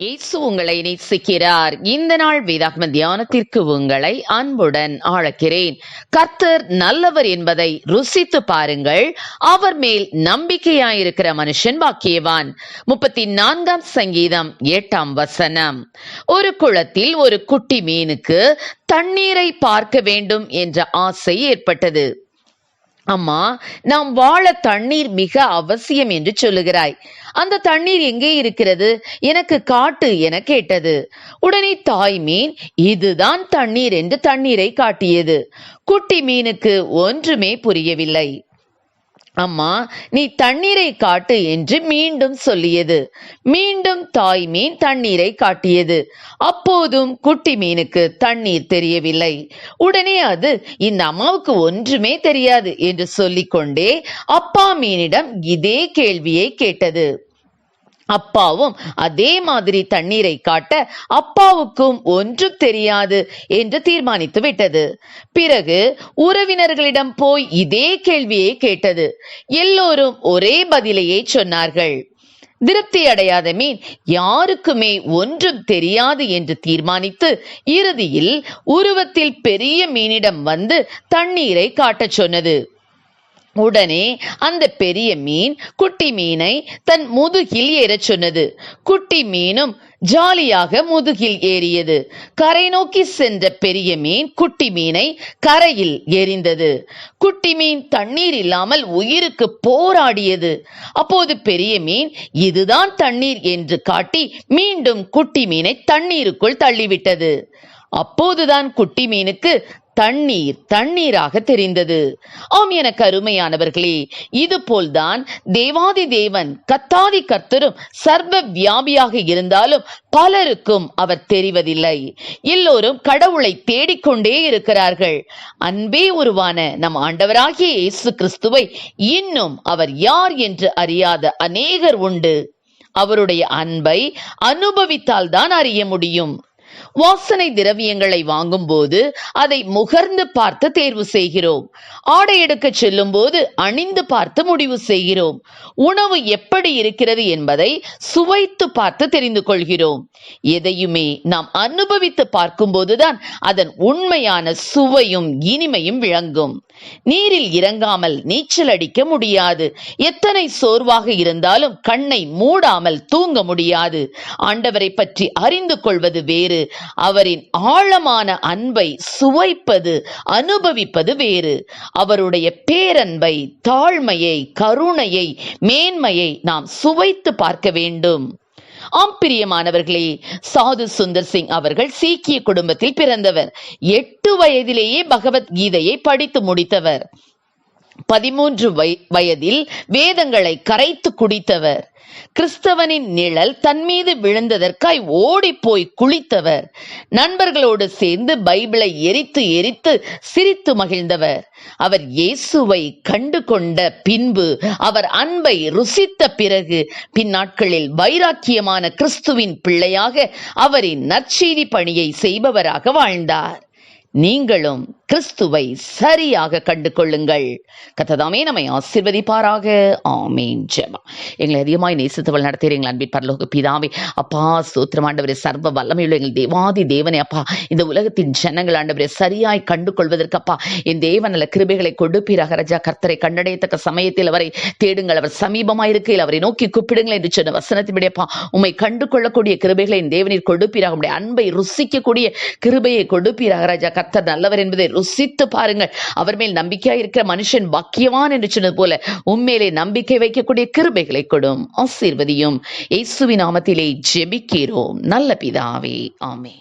இயேசு உங்களை நேசிக்கிறார். இந்த நாள் வேதாகம தியானத்திற்கு உங்களை அன்புடன் அழைக்கிறேன் கர்த்தர் நல்லவர் என்பதை ருசித்து பாருங்கள். அவர் மேல் நம்பிக்கையாயிருக்கிற மனுஷன் பாக்கியவான். முப்பத்தி நான்காம் சங்கீதம் எட்டாம் வசனம். ஒரு குளத்தில் ஒரு குட்டி மீனுக்கு தண்ணீரை பார்க்க வேண்டும் என்ற ஆசை ஏற்பட்டது. அம்மா நாம் வாழ தண்ணீர் மிக அவசியம் என்று சொல்லுகிறாய். அந்த தண்ணீர் எங்கே இருக்கிறது? எனக்கு காட்டு என கேட்டது. உடனே தாய் மீன் இதுதான் தண்ணீர் என்று தண்ணீரை காட்டியது. குட்டி மீனுக்கு ஒன்றுமே புரியவில்லை. அம்மா நீ தண்ணீரை காட்டு என்று மீண்டும் சொல்லியது. மீண்டும் தாய் மீன் தண்ணீரை காட்டியது. அப்போதும் குட்டி மீனுக்கு தண்ணீர் தெரியவில்லை. உடனே அது இந்த அம்மாவுக்கு ஒன்றுமே தெரியாது என்று சொல்லிக்கொண்டே அப்பா மீனிடம் இதே கேள்வியை கேட்டது. அப்பாவும் அதே மாதிரி தண்ணீரை காட்ட அப்பாவுக்கும் ஒன்றும் தெரியாது என்று தீர்மானித்து விட்டது. பிறகு உறவினர்களிடம் போய் இதே கேள்வியை கேட்டது. எல்லோரும் ஒரே பதிலையே சொன்னார்கள். திருப்தி அடையாத மீன் யாருக்குமே ஒன்றும் தெரியாது என்று தீர்மானித்து இறுதியில் உருவத்தில் பெரிய மீனிடம் வந்து தண்ணீரை காட்டச் சொன்னது. உடனே அந்த பெரிய மீன் குட்டி மீனை தன் முதுகில் ஏறச் சொன்னது. குட்டி மீனும் ஜாலியாக முதுகில் ஏறியது. கரை நோக்கி சென்ற பெரிய மீன் குட்டி மீனை கரையில் எரிந்தது குட்டி மீன் தண்ணீர் இல்லாமல் உயிருக்கு போராடியது. அப்போது பெரிய மீன் இதுதான் தண்ணீர் என்று காட்டி மீண்டும் குட்டி மீனை தண்ணீருக்குள் தள்ளிவிட்டது. அப்போதுதான் குட்டி மீனுக்கு தண்ணீர் தண்ணீராக தெரிந்தது. ஆம் என கருமையானவர்களே இது போல்தான் தேவாதி தேவன் கத்தாதி கர்த்தரும் சர்வ வியாபியாக இருந்தாலும் பலருக்கும் அவர் தெரிவதில்லை. எல்லோரும் கடவுளை தேடிக்கொண்டே இருக்கிறார்கள். அன்பே உருவான நம் ஆண்டவராகிய இயேசு கிறிஸ்துவை இன்னும் அவர் யார் என்று அறியாத அநேகர் உண்டு. அவருடைய அன்பை அனுபவித்தால் தான் அறிய முடியும். வாசனை திரவியங்களை வாங்கும் போது அதை முகர்ந்து பார்த்து தேர்வு செய்கிறோம். ஆடை எடுக்க செல்லும் போது அணிந்து பார்த்து முடிவு செய்கிறோம். உணவு எப்படி இருக்கிறது என்பதை சுவைத்து பார்த்து தெரிந்து கொள்கிறோம். எதையுமே நாம் அனுபவித்து பார்க்கும்போதுதான் அதன் உண்மையான சுவையும் இனிமையும் விளங்கும். நீரில் இறங்காமல் நீச்சல் அடிக்க முடியாது. எத்தனை சோர்வாக இருந்தாலும் கண்ணை மூடாமல் தூங்க முடியாது. ஆண்டவரை பற்றி அறிந்து கொள்வது வேறு. அவரின் ஆழமான அன்பை சுவைப்பது அனுபவிப்பது வேறு. அவருடைய பேரன்பை தாழ்மையை கருணையை மேன்மையை நாம் சுவைத்து பார்க்க வேண்டும். ஆம் பிரியமானவர்களே சாது சுந்தர் சிங் அவர்கள் சீக்கிய குடும்பத்தில் பிறந்தவர். எட்டு வயதிலேயே பகவத்கீதையை படித்து முடித்தவர். பதிமூன்று வயதில் வேதங்களை கரைத்து குடித்தவர். கிறிஸ்தவனின் நிழல் தன் மீது விழுந்ததற்காய் ஓடி போய் குளித்தவர். நண்பர்களோடு சேர்ந்து பைபிளை எரித்து எரித்து சிரித்து மகிழ்ந்தவர். அவர் இயேசுவை கண்டு கொண்ட பின்பு அவர் அன்பை ருசித்த பிறகு பின்னாட்களில் வைராக்கியமான கிறிஸ்துவின் பிள்ளையாக அவரின் நற்செய்தி பணியை செய்பவராக வாழ்ந்தார். நீங்களும் கிறிஸ்துவை சரியாக கண்டு கொள்ளுங்கள் கத்ததாமே நம்மை ஆசிர்வதிப்பாராக. ஆமேன். ஜெபம். எங்களை அதிகமாய் நேசித்தவள் நடத்துகிறீங்களா அன்பி பரலோக பிதாவே அப்பா சூத்திரம் ஆண்டவரே சர்வ வல்லமையுள்ள எங்கள் தேவாதி தேவனே அப்பா. இந்த உலகத்தின் ஜனங்கள் ஆண்டவரே சரியாய் கண்டு கொள்வதற்கு அப்பா என் தேவன் நல்ல கிருபைகளை கொடுப்பீராக ரஜா. கர்த்தரை கண்டடையத்தக்க சமயத்தில் அவரை தேடுங்கள். அவர் சமீபமாக இருக்கையில் அவரை நோக்கி கூப்பிடுங்கள் என்று சொன்ன வசனத்தின்படியப்பா உண்மை கண்டு கொள்ளக்கூடிய கிருபைகளை என் தேவனில் கொடுப்பீராக. உடைய அன்பை ருசிக்கக்கூடிய கிருபையை கொடுப்பீராக ராஜா. கர்த்தர் நல்லவர் என்பதை ருசித்து பாருங்கள். அவர் மேல் நம்பிக்கையா இருக்கிற மனுஷன் பாக்கியவான் என்று சொன்னது போல உண்மையிலே நம்பிக்கை வைக்கக்கூடிய கிருபைகளை கொடும். ஆசீர்வதியும். இயேசுவின் நாமத்திலே ஜெபிக்கிறோம். நல்ல பிதாவே. ஆமே